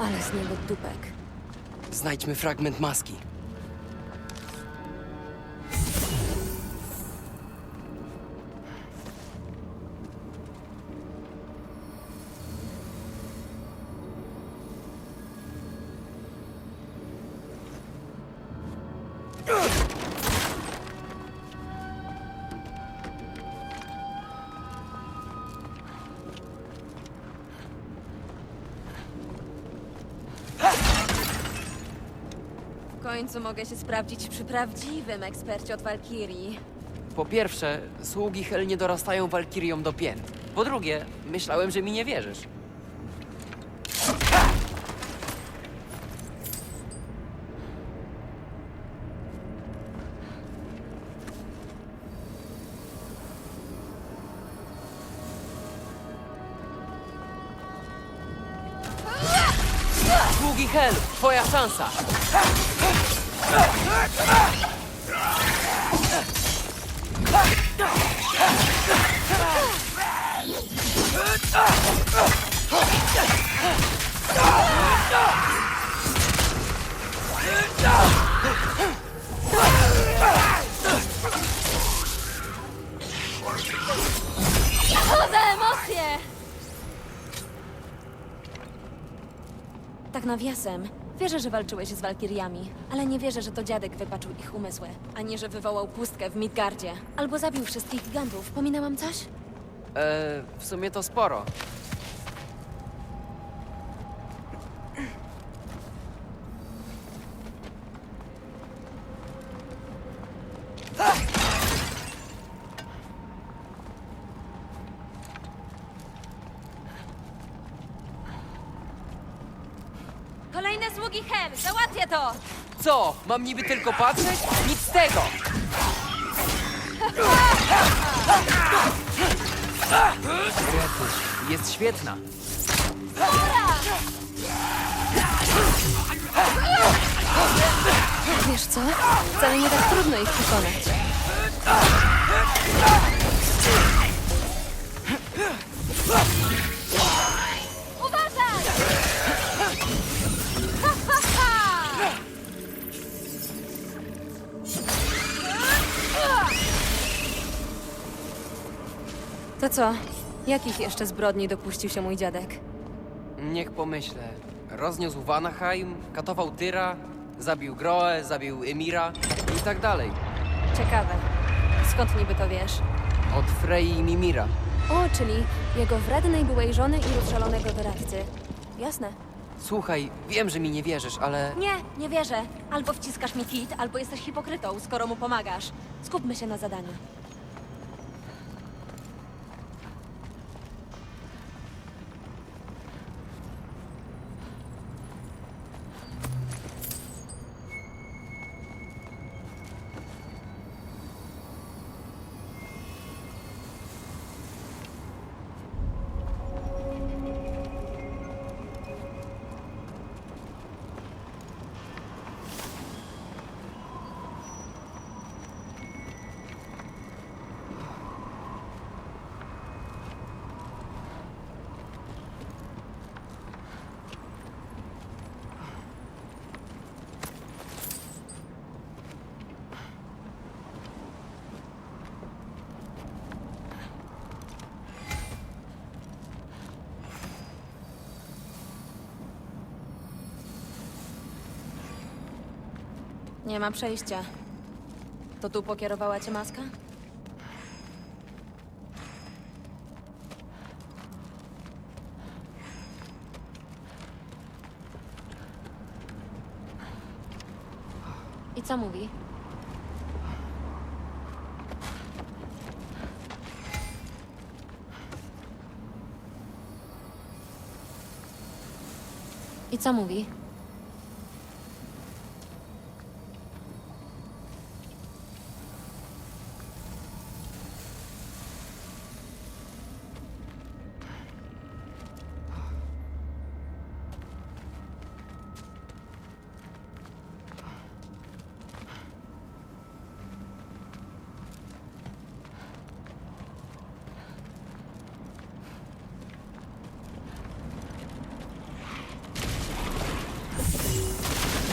ale z niego dupek. Znajdźmy fragment maski. Końcu mogę się sprawdzić przy prawdziwym ekspercie od Valkyrii. Po pierwsze, sługi Hel nie dorastają walkiriom do pięt. Po drugie, myślałem, że mi nie wierzysz. Sługi Hel, twoja szansa! Emocje! Tak nawiasem, wierzę, że walczyłeś z Walkiriami, ale nie wierzę, że to dziadek wypaczył ich umysły, ani że wywołał pustkę w Midgardzie. Albo zabił wszystkich gigantów. Pominęłam coś? Eee, w sumie to sporo. Kolejne sługi Hel! Załatwię to! Co? Mam niby tylko patrzeć? Nic z tego! Jest świetna. Wiesz co? Wcale nie tak trudno ich pokonać. To co? Jakich jeszcze zbrodni dopuścił się mój dziadek? Niech pomyślę. Rozniósł Vanaheim, katował Tyra, zabił Groe, zabił Emira i tak dalej. Ciekawe. Skąd niby to wiesz? Od Frey i Mimira. O, czyli jego wrednej byłej żony i rozżalonego doradcy. Jasne. Słuchaj, wiem, że mi nie wierzysz, ale Nie, nie wierzę. Albo wciskasz mi kit, albo jesteś hipokrytą, skoro mu pomagasz. Skupmy się na zadaniu. Nie ma przejścia. To tu pokierowała cię maska? I co mówi? I co mówi?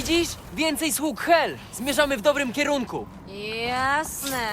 Widzisz? Więcej sług Hel! Zmierzamy w dobrym kierunku! Jasne.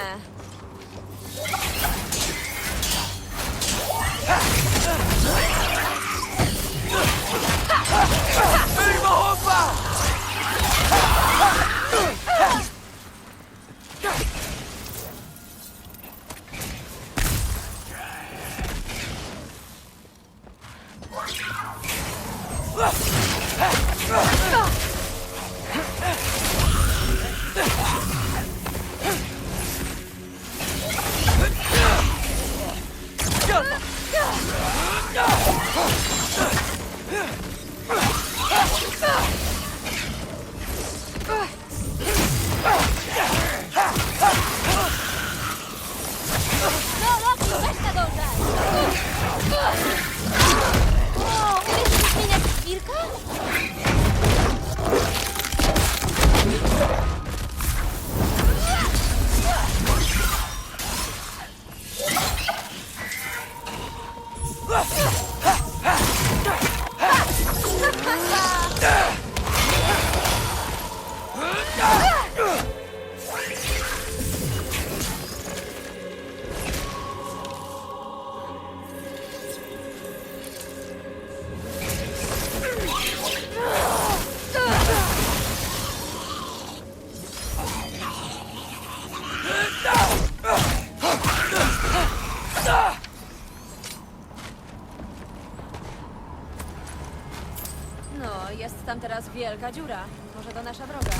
Wielka dziura. Może to nasza droga.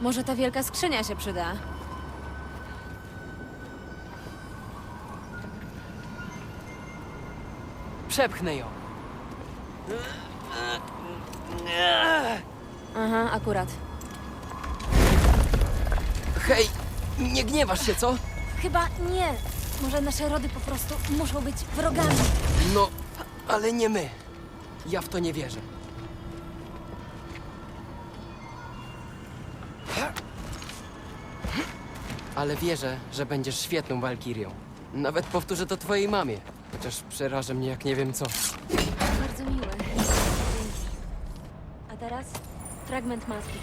Może ta wielka skrzynia się przyda. Przepchnę ją. Aha, akurat. Hej, nie gniewasz się, co? Chyba nie. Może nasze rody po prostu muszą być wrogami. No, ale nie my. Ja w to nie wierzę. Ale wierzę, że będziesz świetną walkirią. Nawet powtórzę to twojej mamie. Chociaż przeraża mnie jak nie wiem co. Bardzo miłe. Dzięki. A teraz fragment maski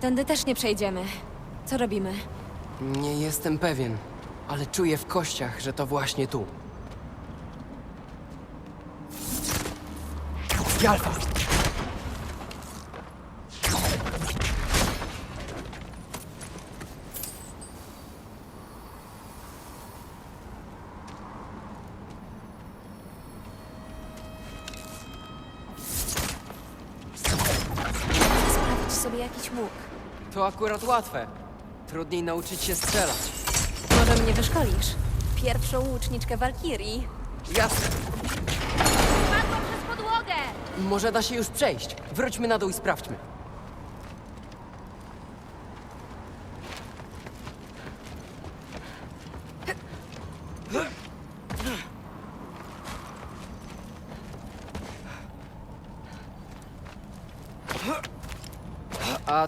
Tędy też nie przejdziemy. Co robimy? Nie jestem pewien, ale czuję w kościach, że to właśnie tu. Alfa! Akurat łatwe. Trudniej nauczyć się strzelać. Może mnie wyszkolisz? Pierwszą łuczniczkę Walkirii. Jasne. Padła przez podłogę! Może da się już przejść. Wróćmy na dół i sprawdźmy.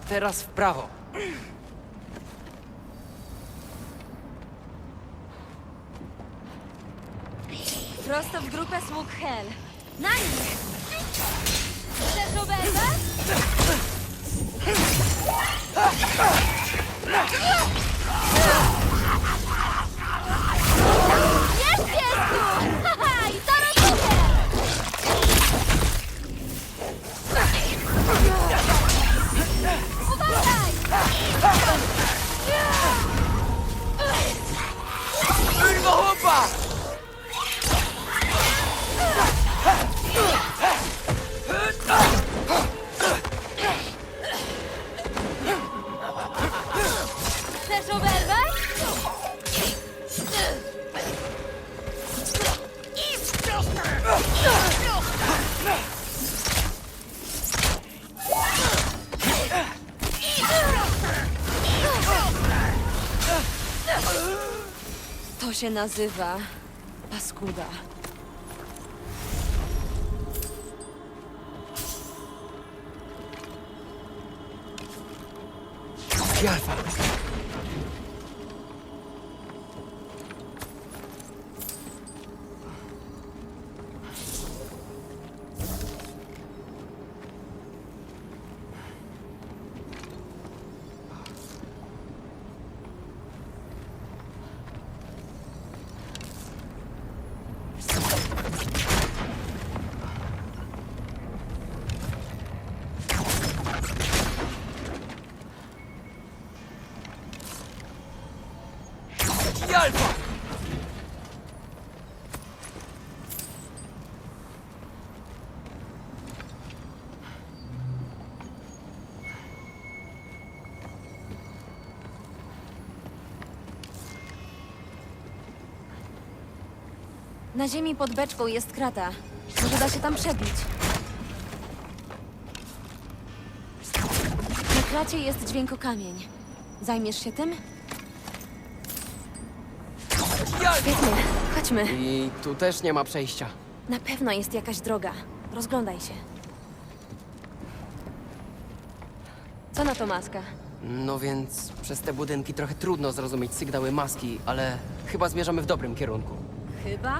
Teraz w prawo. Prosto w grupę sług Hel. Na nich! Chcesz oberwać? Się nazywa paskuda. Na ziemi pod beczką jest krata. Może da się tam przebić. Na kracie jest dźwiękokamień. Zajmiesz się tym? Świetnie, chodźmy. I tu też nie ma przejścia. Na pewno jest jakaś droga. Rozglądaj się. Co na to maska? No więc przez te budynki trochę trudno zrozumieć sygnały maski, ale chyba zmierzamy w dobrym kierunku. Chyba?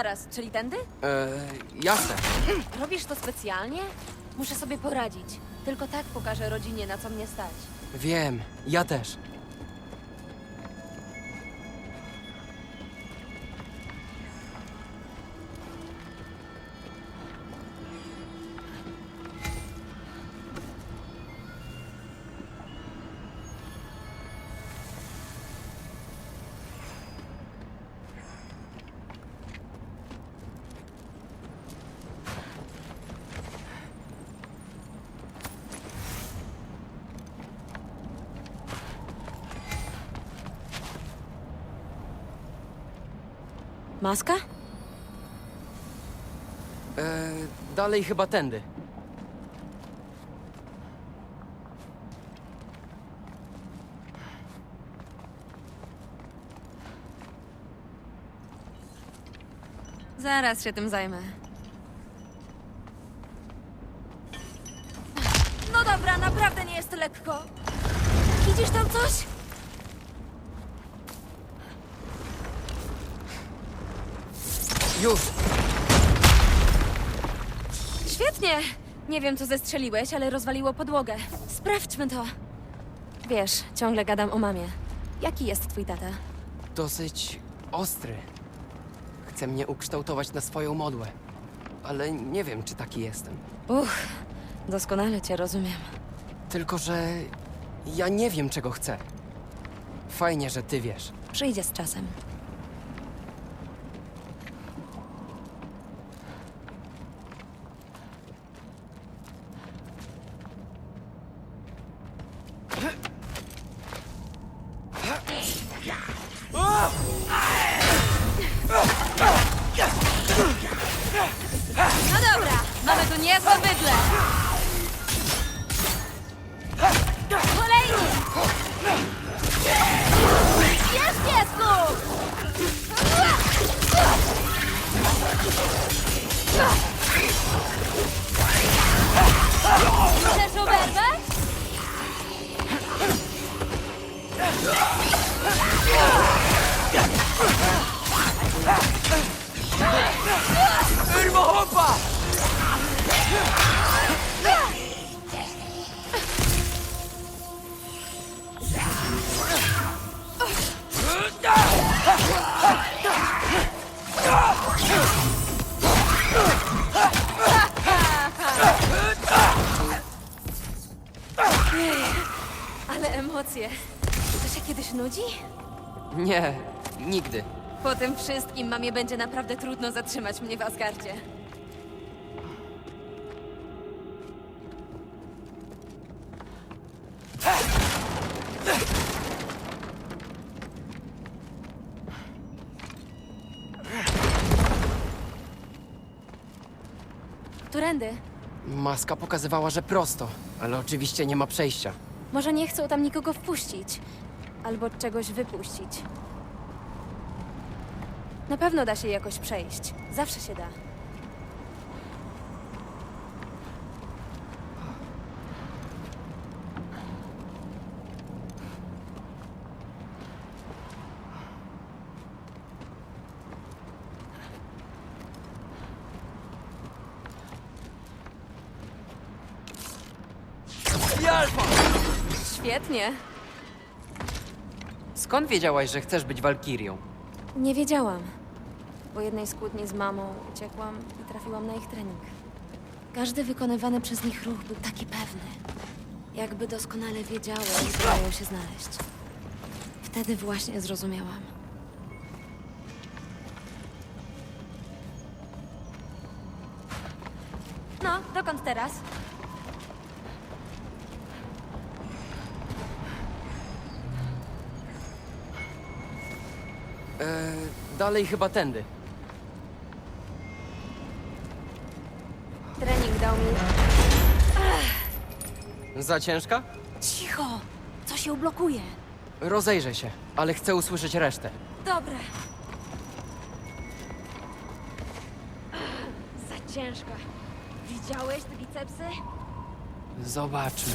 Zaraz, czyli tędy? Eee, jasne. Robisz to specjalnie? Muszę sobie poradzić. Tylko tak pokażę rodzinie, na co mnie stać. Wiem, ja też. Maska? Eee, dalej chyba tędy. Zaraz się tym zajmę. Nie wiem, co zestrzeliłeś, ale rozwaliło podłogę. Sprawdźmy to. Wiesz, ciągle gadam o mamie. Jaki jest twój tata? Dosyć ostry. Chce mnie ukształtować na swoją modłę. Ale nie wiem, czy taki jestem. Uch, doskonale cię rozumiem. Tylko, że ja nie wiem, czego chcę. Fajnie, że ty wiesz. Przyjdzie z czasem. Emocje. To się kiedyś nudzi? Nie, nigdy. Po tym wszystkim mamie będzie naprawdę trudno zatrzymać mnie w Asgardzie. Którędy? Maska pokazywała, że prosto, ale oczywiście nie ma przejścia. Może nie chcą tam nikogo wpuścić. Albo czegoś wypuścić. Na pewno da się jakoś przejść. Zawsze się da. Świetnie. Skąd wiedziałaś, że chcesz być walkirią? Nie wiedziałam. Po jednej z kłótni z mamą uciekłam i trafiłam na ich trening. Każdy wykonywany przez nich ruch był taki pewny. Jakby doskonale wiedziały, gdzie mają się znaleźć. Wtedy właśnie zrozumiałam. No, dokąd teraz? Dalej chyba tędy. Trening dał mi... Za ciężka? Cicho! Co się ublokuje? Rozejrzę się, ale chcę usłyszeć resztę. Dobra. Za ciężka. Widziałeś te bicepsy? Zobaczmy.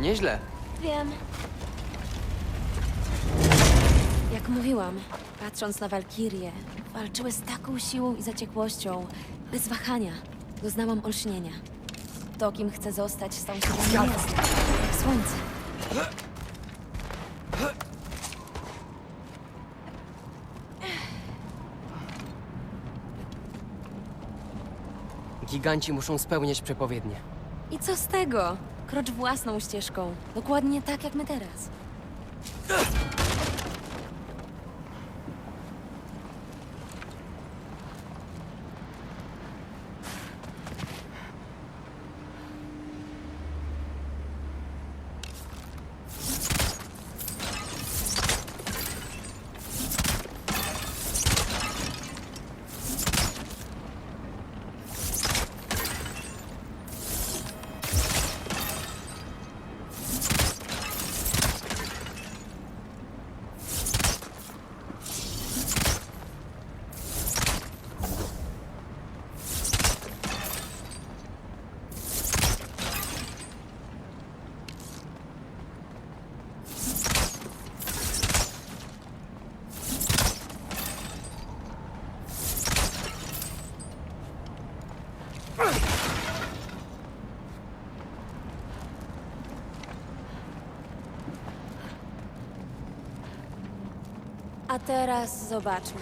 Nieźle. Wiem. Jak mówiłam, patrząc na Walkirię, walczyły z taką siłą i zaciekłością, bez wahania. Doznałam olśnienia. To, kim chcę zostać, stał się dla mnie jasny, jak słońce. Giganci muszą spełniać przepowiednie. I co z tego? Krocz własną ścieżką. Dokładnie tak, jak my teraz. A teraz zobaczmy.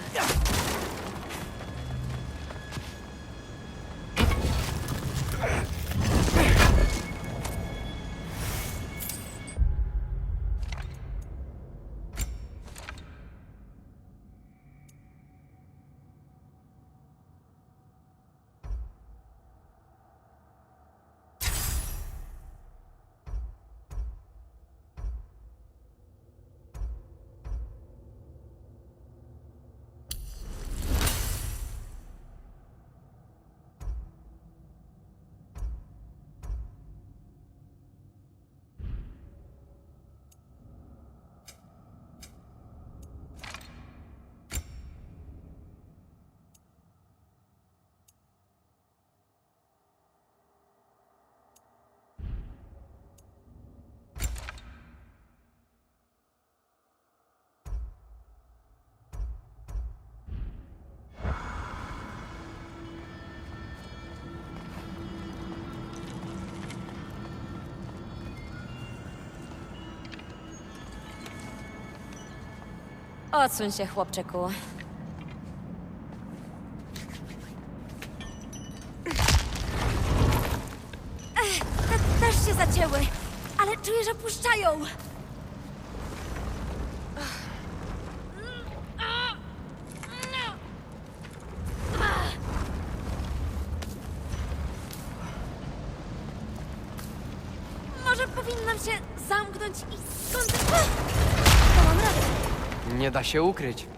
Odsuń się, chłopczyku. Ech. się zacięły, ale czuję, że puszczają. Może powinnam się zamknąć i skoncentrować. Dałam radę. Nie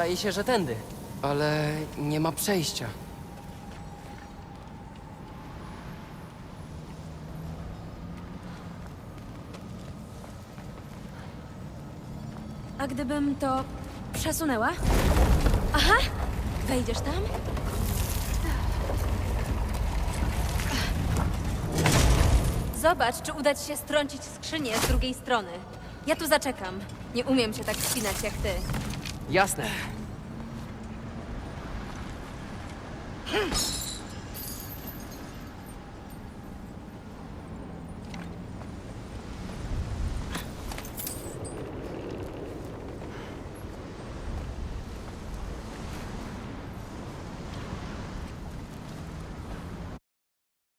Zdaje się, że tędy. Ale nie ma przejścia. A gdybym to przesunęła? Aha! Wejdziesz tam? Zobacz, czy uda ci się strącić skrzynię z drugiej strony. Ja tu zaczekam. Nie umiem się tak spinać jak ty. Jasne.